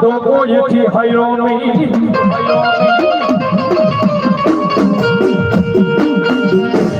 આવડો હવાર કરતો કોઈથી હયો નહીં પણ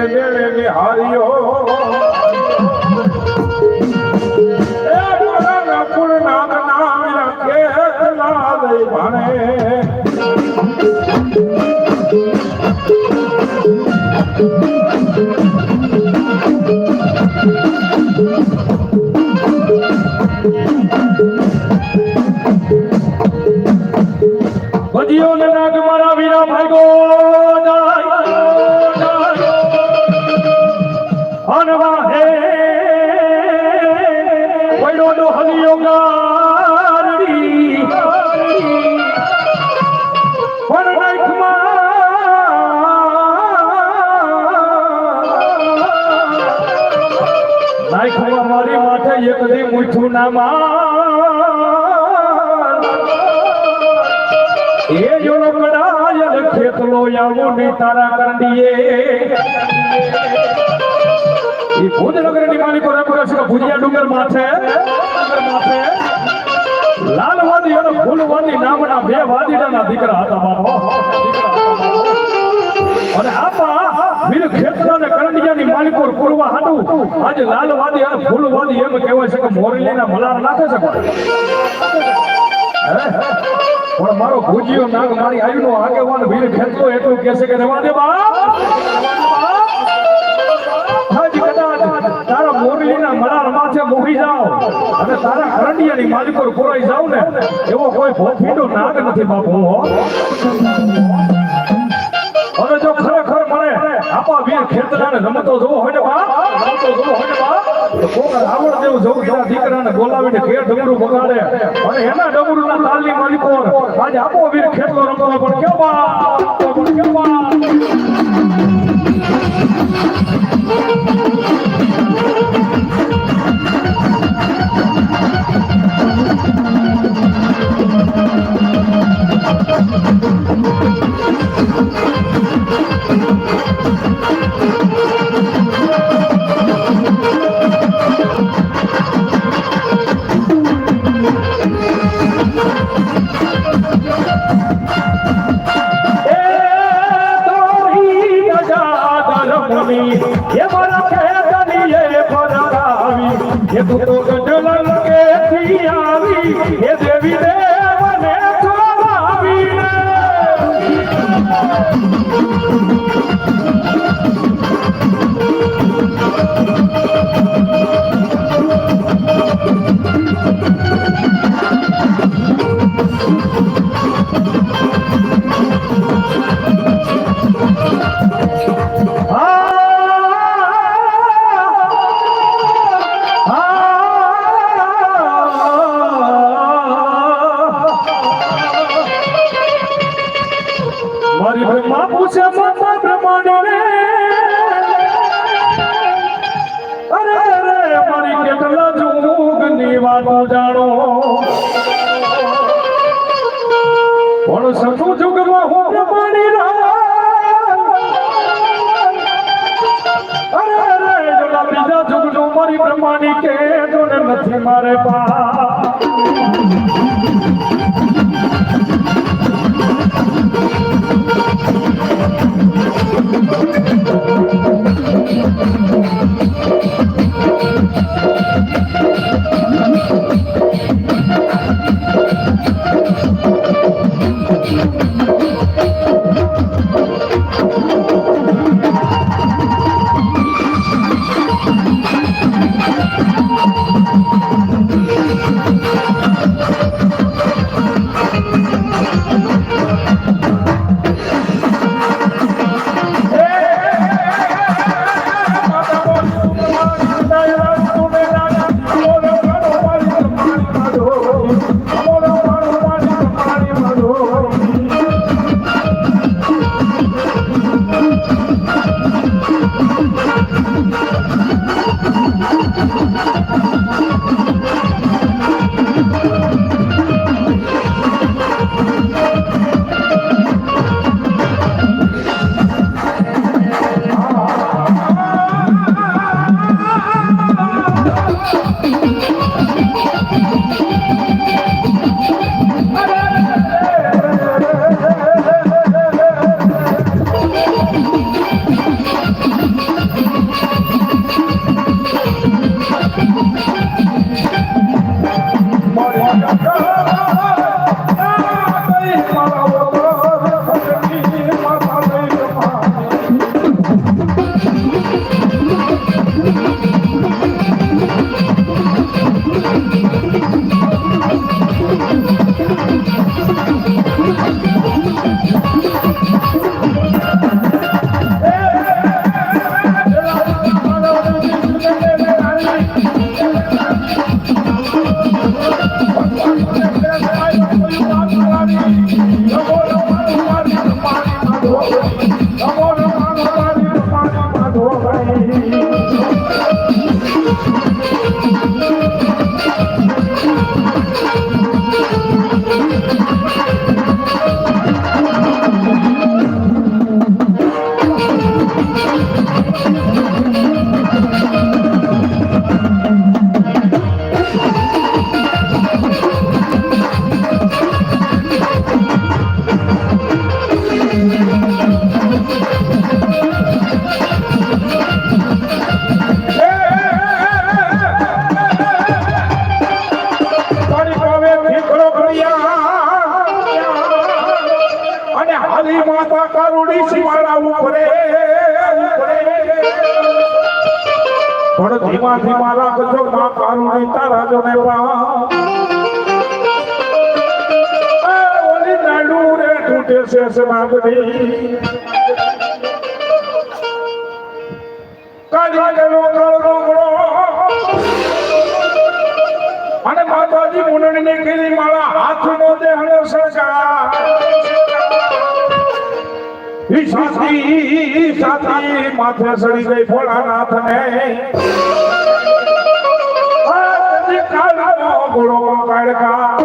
મેળે નિહાર્યો એક ના માર એ જોડો કડાય ખેતલો આવો ને તારા કરંડીએ એ ભુજનગરની માલિકો રેકોર્ડ છે ભુજિયા ડુંગર માથે માથે લાલવાદી અને ફૂલવાદી નામના બે વાદીડાના દીકરા હતા મારો અને આપા વીર ખેતરા અને કરંડિયાની માલિકો પૂરવા આજે લાલવાદી અને એમ કહેવાય છે કે મોરેલીના મલાર નાખે છે પણ. મારો ભુજિયો નાગ મારી આયુનો આગેવાન વીર ખેંચતો એટલું કહે છે કે રવા દે તારા મોરલીના મરાર માથે મોહી જાઓ અને તારા કરંડિયાની માલિકો પુરાઈ જાવ ને, એવો કોઈ ભોફીડો નાગ નથી બાપુ વીર ખેતરાને રમતો જોવો. હોય ને બા રમતો જોવો. હોય ને બા કોક જેવું જવું દીકરાને બોલાવીને ઘેર ડમરું બગાડે અને એના ડમરુના તાલની માલિકો આપો વીર ખેતલો રમતો, પણ કેવો બા તારી પણ ધીમા ધીમા રાખજો માં કારુડી તારા જોને પા રે તૂટે છે સમાગની ગળો અને માતાજી મુનડી ને કીધી મારા હાથનો દેહનો સરકાર ઈ સાથી સાથી માથે સડી ગઈ ભોળાનાથ ને કાળો ગોળો કાળકા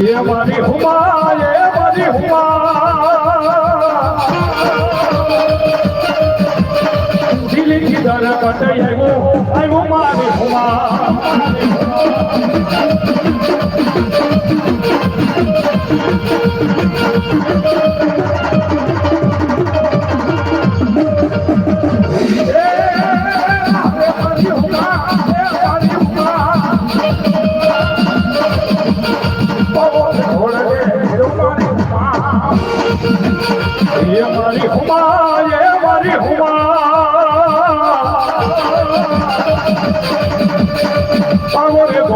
એ મારી હુમા એ મારી હુમા. દિલી કિધર કટઈ આવ્યો આવ્યો મારી હુમા.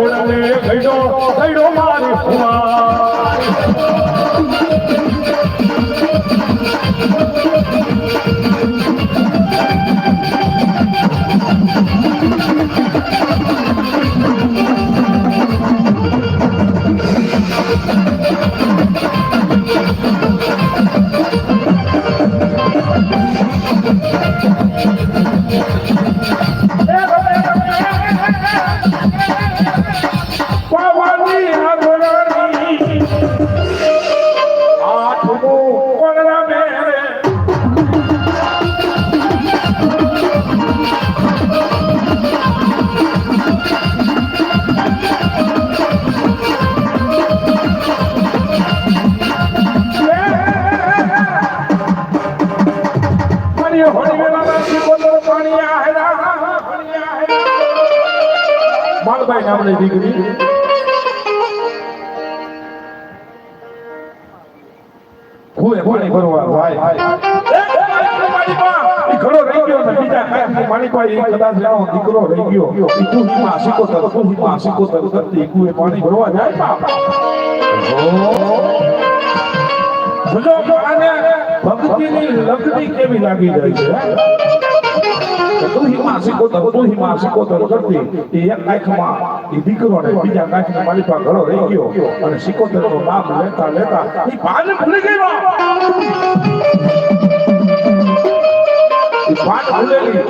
ઘોડાને ગઈડો ગઈડો મારી હુમા નામની દીકરી. કુએ પાણી ભરવા ભાઈ ઘણો રહી ગયો ને બીજા કાંઈ મારી પાસે કદાચ એનો દીકરો રહી ગયો. ઈ કુહીમાં સિકોતર કુહીમાં સિકોતર કરતી? કુએ પાણી ભરવા જાય બાપ? જો જો આને ભક્તિની લગડી કેવી લાગી રહી છે તું હિમા સિકોતર તું હિમા સિકોતર કરતી? એ એક આંખમાં એ દીકરો ને ગયો એ ભાન ભૂલી બા. ઈ ભૂલેલી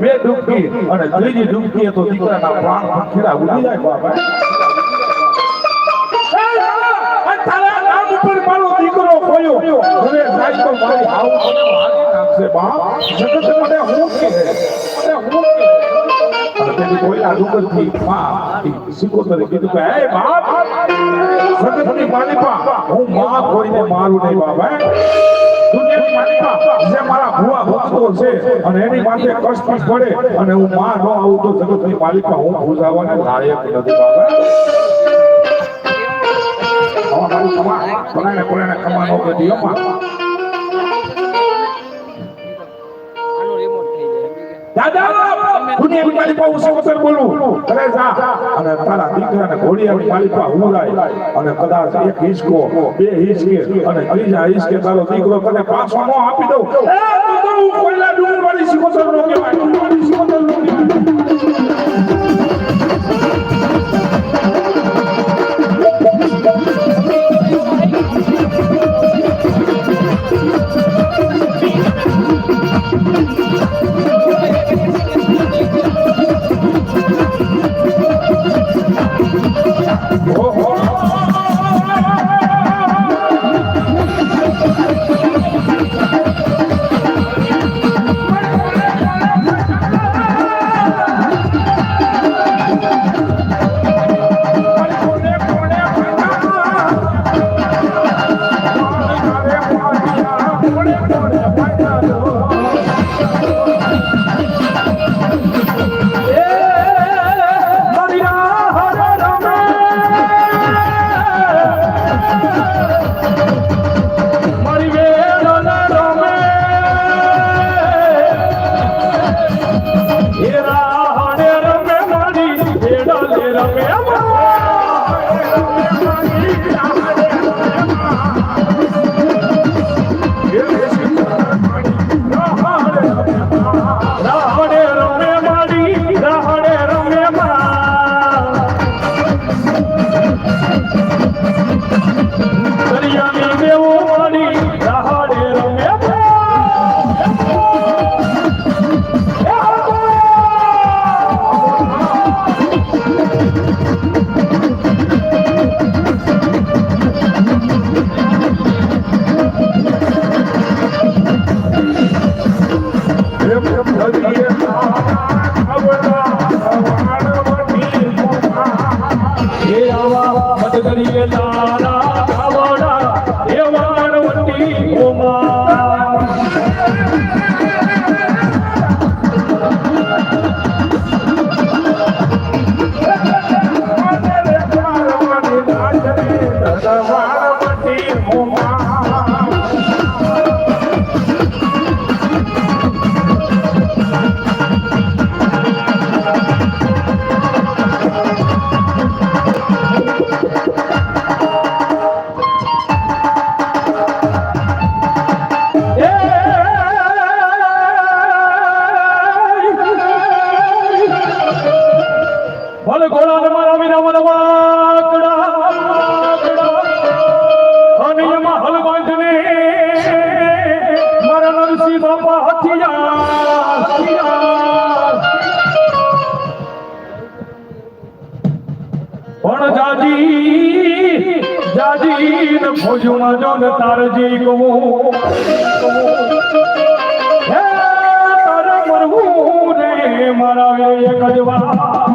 બે ડૂબકી અને ત્રીજી ડૂબકી તો દીકરાના પ્રાણ પંખીડા ઉડી જાય બાપ. દીકરો ખોયો હવે સાહેબ તો મારી હાવ નાખશે બાપ. જગત મને હું કે મને હું કે અને તેની કોઈના ડુંગરથી માં સિકોતરે કીધું કે હે બાપ જગતની માલિપા હું મા કોઈને મારું નહીં બાપ હે? દુનિયાની જે મારા ભુવા ભક્તો છે અને એની માથે કષ્ટ પડે અને હું માં ન આવું તો જગતની માલિકા હું પૂજાવાને લાયક નથી બાપ હવે મારું કમા કોને કોને કમા માં કદાચ એક હિસકો બે હિસકે અને ત્રીજા હિસકે તારો દીકરો તને પાછો ન આપી દઉં એ તું હું કોઈલા નો કહેવાય મોજુમાં જો ને તારજી કહું. હે તારે મરવું રે મારા એક જ વાત.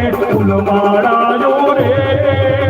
રે ફૂલવાળા રે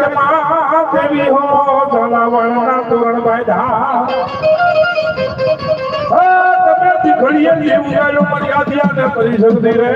જગમાં દેવી હો જલાવણના તોરણ બાંધા તમે ઘડીએ જેવું ગાયો મર્યાદિયા કરી શકતી રહે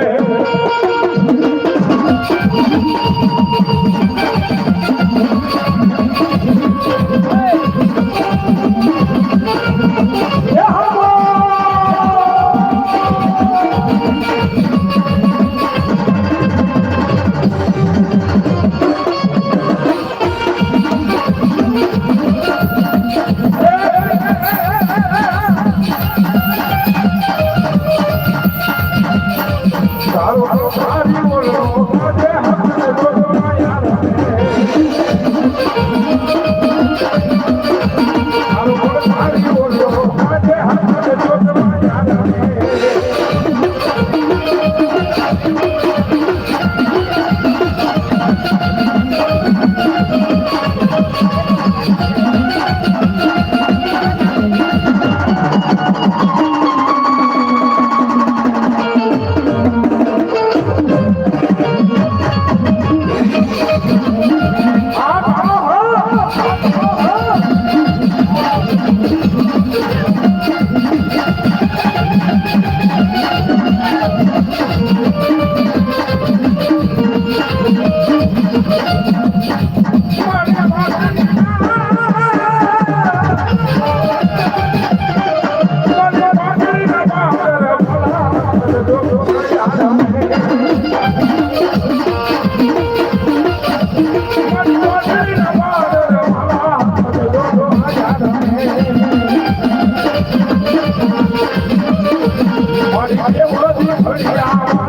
Nước rửa.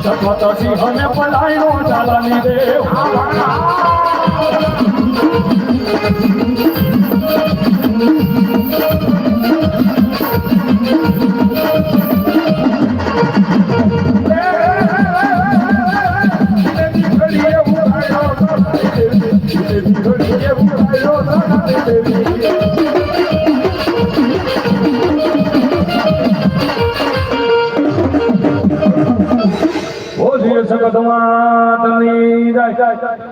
જગત સિંહને પલાયનો ચાલની દેવ Thank you. વાર સગત માતની જય